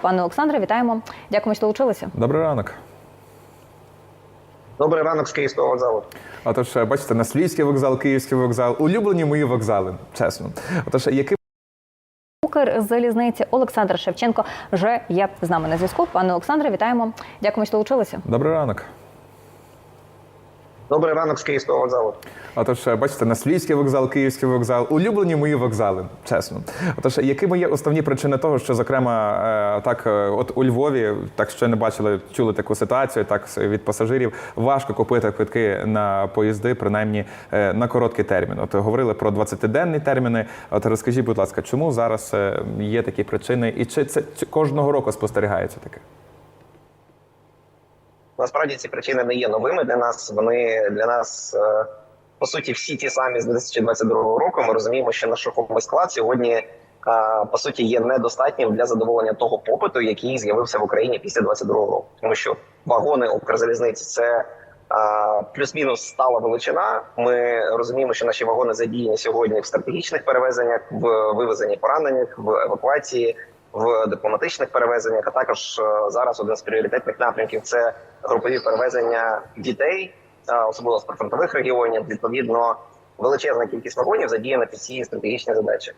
Пане Олександре, вітаємо. Дякуємо, що долучилися. Добрий ранок. Добрий ранок з Київського вокзалу. Отож, бачите, на Наслівський вокзал, Київський вокзал, улюблені мої вокзали, чесно. Отож, який Укрзалізниці Олександр Шевченко вже є з нами на зв'язку. Пане Олександре, вітаємо. Дякуємо, що долучилися. добрий ранок. Добрий ранок з Київського вокзалу. Отож, е, бачите, Наслівський вокзал, Київський вокзал, улюблені мої вокзали, чесно. Отож, якими є основні причини того, що, зокрема, е, так, е, от у Львові, так що не бачили, чули таку ситуацію, так від пасажирів важко купити квитки на поїзди, принаймні е, на короткий термін. От говорили про 20-денні терміни. От розкажіть, будь ласка, чому зараз е, є такі причини, і чи це кожного року спостерігається таке? Насправді ці причини не є новими для нас. Вони для нас е, по суті всі ті самі з 2022 року. Ми розуміємо, що наш рухомий склад сьогодні е, по суті є недостатнім для задоволення того попиту, який з'явився в Україні після 2022 року, тому що вагони Укрзалізниці це. е, Плюс-мінус стала величина. Ми розуміємо, що наші вагони задіяні сьогодні в стратегічних перевезеннях, в вивезенні поранених, в евакуації, в дипломатичних перевезеннях. А також е, зараз один з пріоритетних напрямків це групові перевезення дітей, е, особливо з прифронтових регіонів. Відповідно, величезна кількість вагонів задіяна під ці стратегічні задачі.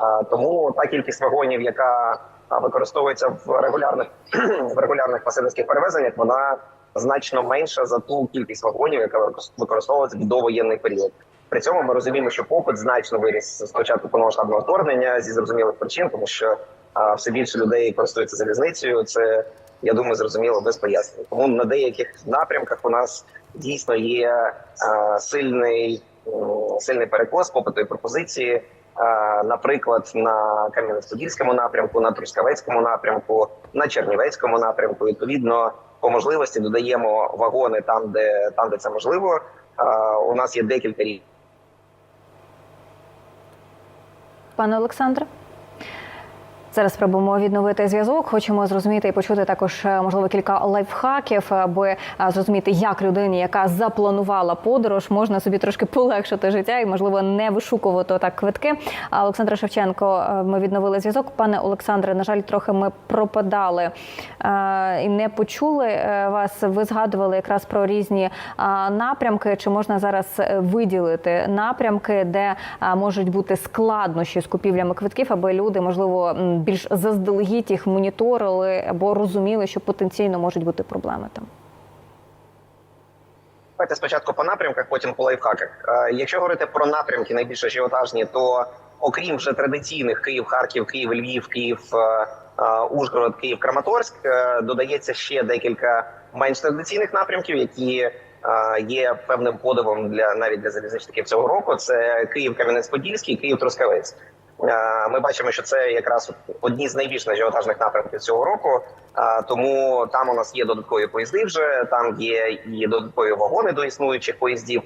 Е, Тому та кількість вагонів, яка використовується в регулярних в регулярних пасажирських перевезеннях, вона значно менша за ту кількість вагонів, яка використовується в довоєнний період. При цьому ми розуміємо, що попит значно виріс з початку повномасштабного вторгнення зі зрозумілих причин, тому що а, все більше людей користуються залізницею. Це я думаю, зрозуміло без пояснень. Тому на деяких напрямках у нас дійсно є а, сильний сильний перекос попиту і пропозиції. А, Наприклад, на Кам'янець-Подільському напрямку, на Трускавецькому напрямку, на Чернівецькому напрямку. Відповідно, по можливості додаємо вагони там, де там, де це можливо. А, У нас є декілька рівнів. Пане Олександре. Зараз спробуємо відновити зв'язок. Хочемо зрозуміти і почути також е, можливо кілька лайфхаків, аби е, зрозуміти, як людині, яка запланувала подорож, можна собі трошки полегшити життя і можливо не вишукувати так квитки. Олександра Шевченко, е, ми відновили зв'язок. Пане Олександре, на жаль, трохи ми пропадали і не почули вас. Ви згадували якраз про різні напрямки. Чи можна зараз виділити напрямки, де можуть бути складнощі з купівлями квитків, аби люди можливо більш заздалегідь їх моніторили або розуміли, що потенційно можуть бути проблеми там? Давайте спочатку по напрямках, потім по лайфхаках. Е, Якщо говорити про напрямки найбільш ажіотажні, то окрім вже традиційних Київ, Харків, Київ, Львів, Київ, е, е, Ужгород, Київ, Краматорськ, додається ще декілька менш традиційних напрямків, які є певним подивом для навіть для залізничників цього року. Це Київ, Кам'янець-Подільський, Київ, Трускавець. Ми бачимо, що це якраз одні з найбільш ажіотажних напрямків цього року. Тому там у нас є додаткові поїзди. Вже там є і додаткові вагони до існуючих поїздів.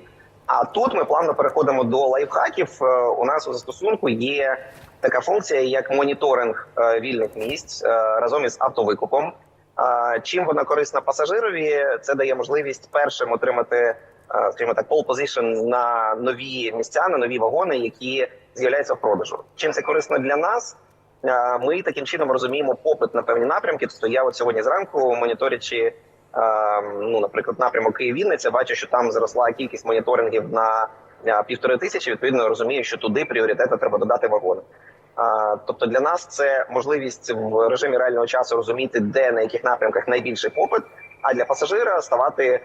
А тут ми плавно переходимо до лайфхаків. Е, У нас у застосунку є така функція, як моніторинг е, вільних місць е, разом із автовикупом. Чим вона корисна пасажирові? Це дає можливість першим отримати, скажімо так, pole position на нові місця, на нові вагони, які з'являються в продажу. Чим це корисно для нас? Ми таким чином розуміємо попит на певні напрямки. Тобто я от сьогодні зранку моніторячи, ну наприклад, напрямок Київ-Вінниця, бачу, що там зросла кількість моніторингів на півтори тисячі. Відповідно, розумію, що туди пріоритетно треба додати вагони. Тобто для нас це можливість в режимі реального часу розуміти, де на яких напрямках найбільший попит. А для пасажира ставати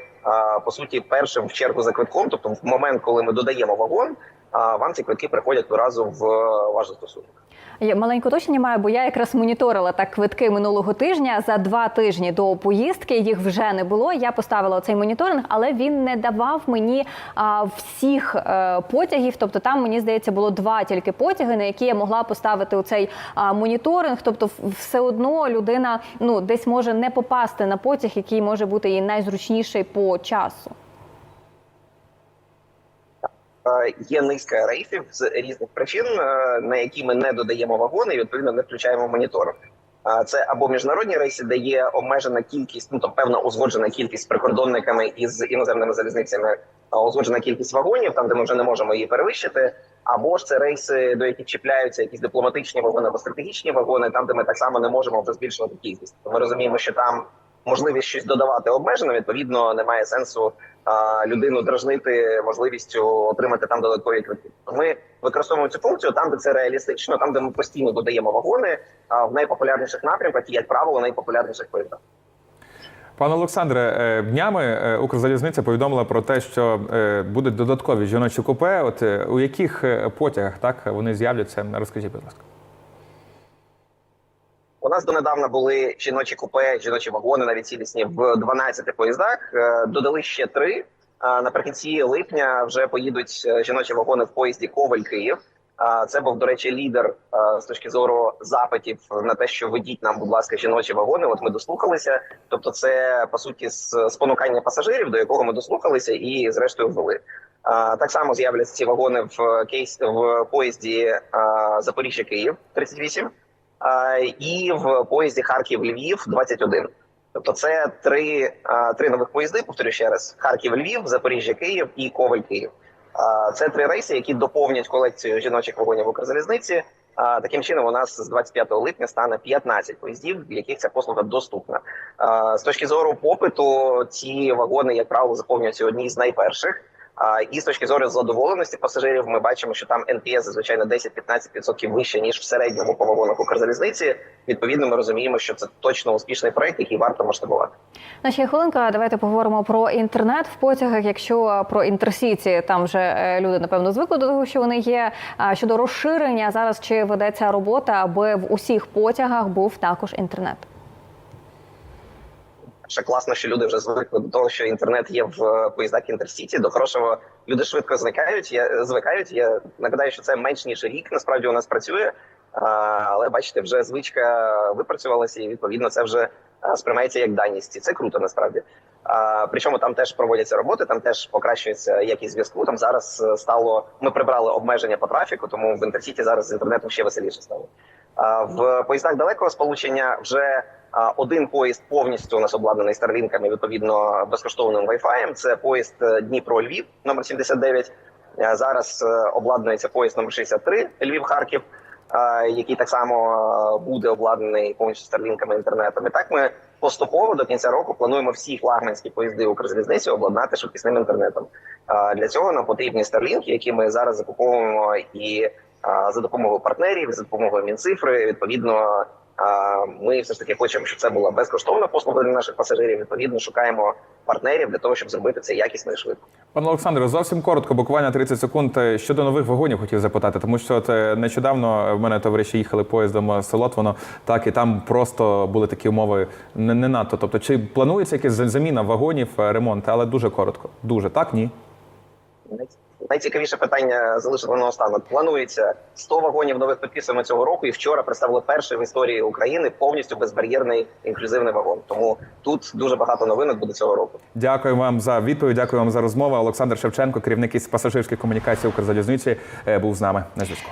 по суті першим в чергу за квитком. Тобто, в момент, коли ми додаємо вагон, вам ці квитки приходять одразу в е, ваш застосунок. Я маленьке уточнення маю, бо я якраз моніторила так квитки минулого тижня. За два тижні до поїздки їх вже не було. Я поставила цей моніторинг, але він не давав мені а, всіх е, потягів. Тобто там мені здається було два тільки потяги, на які я могла поставити у цей а, моніторинг. Тобто, все одно людина ну десь може не попасти на потяг, який може бути їй найзручніший по часу. Е, Є низка рейсів з різних причин, е, на які ми не додаємо вагони і відповідно не включаємо моніторинг. Е, Це або міжнародні рейси, де є обмежена кількість, ну то певна узгоджена кількість прикордонниками і з іноземними залізницями, узгоджена кількість вагонів, там де ми вже не можемо її перевищити. Або ж це рейси, до яких чіпляються якісь дипломатичні вагони або стратегічні вагони, там де ми так само не можемо вже збільшувати кількість. Ми розуміємо, що там можливість щось додавати обмежено. Відповідно, немає сенсу а, людину дражнити можливістю отримати там додаткові квитки. Ми використовуємо цю функцію там, де це реалістично, там де ми постійно додаємо вагони а, в найпопулярніших напрямках і як правило найпопулярніших поїздах. Пане Олександре, е, днями е, Укрзалізниця повідомила про те, що е, будуть додаткові жіночі купе. От у яких потягах так вони з'являться? Розкажіть, будь ласка. Нас донедавна були жіночі купе, жіночі вагони навіть цілісні в 12 поїздах. Е, Додали ще три. Наприкінці липня вже поїдуть е, жіночі вагони в поїзді Коваль Київ. Це був, до речі, лідер е, з точки зору запитів на те, що ведіть нам, будь ласка, жіночі вагони. От ми дослухалися. Тобто, це по суті спонукання пасажирів, до якого ми дослухалися, і зрештою ввели. Так само з'являться ці вагони в кейс в поїзді Запоріжжя Київ 38 а, і в поїзді Харків Львів 21. Тобто це три, три нових поїзди. Повторю ще раз: Харків Львів, Запоріжжя Київ і Коваль Київ. Це три рейси, які доповнять колекцію жіночих вагонів Укрзалізниці. Таким чином, у нас з 25 липня стане 15 поїздів, в яких ця послуга доступна. З точки зору попиту, ці вагони, як правило, заповнюються одні з найперших. І з точки зору задоволеності пасажирів, ми бачимо, що там NPS зазвичай на 10-15% вище ніж в середньому по вагонах Укрзалізниці. Відповідно, ми розуміємо, що це точно успішний проект, який варто масштабувати. На ще хвилинка. Давайте поговоримо про інтернет в потягах. Якщо про інтерсіті там вже е, люди напевно звикли до того, що вони є. А щодо розширення зараз чи ведеться робота, аби в усіх потягах був також інтернет? Ще класно, що люди вже звикли до того, що інтернет є в е, поїздах інтерсіті. До хорошого люди швидко звикають. Я звикають. Я нагадаю, що це менш ніж рік. Насправді у нас працює, але бачите, вже звичка випрацювалася, і відповідно це вже сприймається як даність. Це круто насправді. Причому там теж проводяться роботи, там теж покращується якість зв'язку. Там зараз е, стало. Ми прибрали обмеження по трафіку, тому в інтерсіті зараз з інтернетом ще веселіше стало. В поїздах далекого сполучення вже один поїзд повністю у нас обладнаний старлінками, відповідно безкоштовним Wi-Fi. Це поїзд е, Дніпро Львів номер 79. Е, Зараз е, обладнується поїзд номер 63 Львів Харків, е, який так само буде обладнаний повністю старлінками інтернетом. І так ми поступово до кінця року плануємо всі флагманські поїзди Укрзалізниці обладнати швидкісним інтернетом. Для цього нам потрібні старлінки, які ми зараз закуповуємо і за допомогою партнерів, за допомогою Мінцифри. Відповідно, ми все ж таки хочемо, щоб це була безкоштовна послуга для наших пасажирів. Відповідно, шукаємо партнерів для того, щоб зробити це якісно і швидко. Пане Олександре, зовсім коротко, буквально 30 секунд. Е, Щодо нових вагонів хотів запитати, тому що от е, нещодавно в мене товариші їхали поїздом з Солотвоно, так і там просто були такі умови не, не надто. Тобто, чи планується якась заміна вагонів, е, ремонт, але дуже коротко. Дуже так, ні. Най- Найцікавіше питання залишили наостанок. Планується 100 вагонів нових підписами цього року. І вчора представили перший в історії України повністю безбар'єрний інклюзивний вагон. Тому тут дуже багато новинок буде цього року. Дякую вам за відповідь. Дякую вам за розмову. Олександр Шевченко, керівник із пасажирських комунікацій Укрзалізниці, е, був з нами на зв'язку.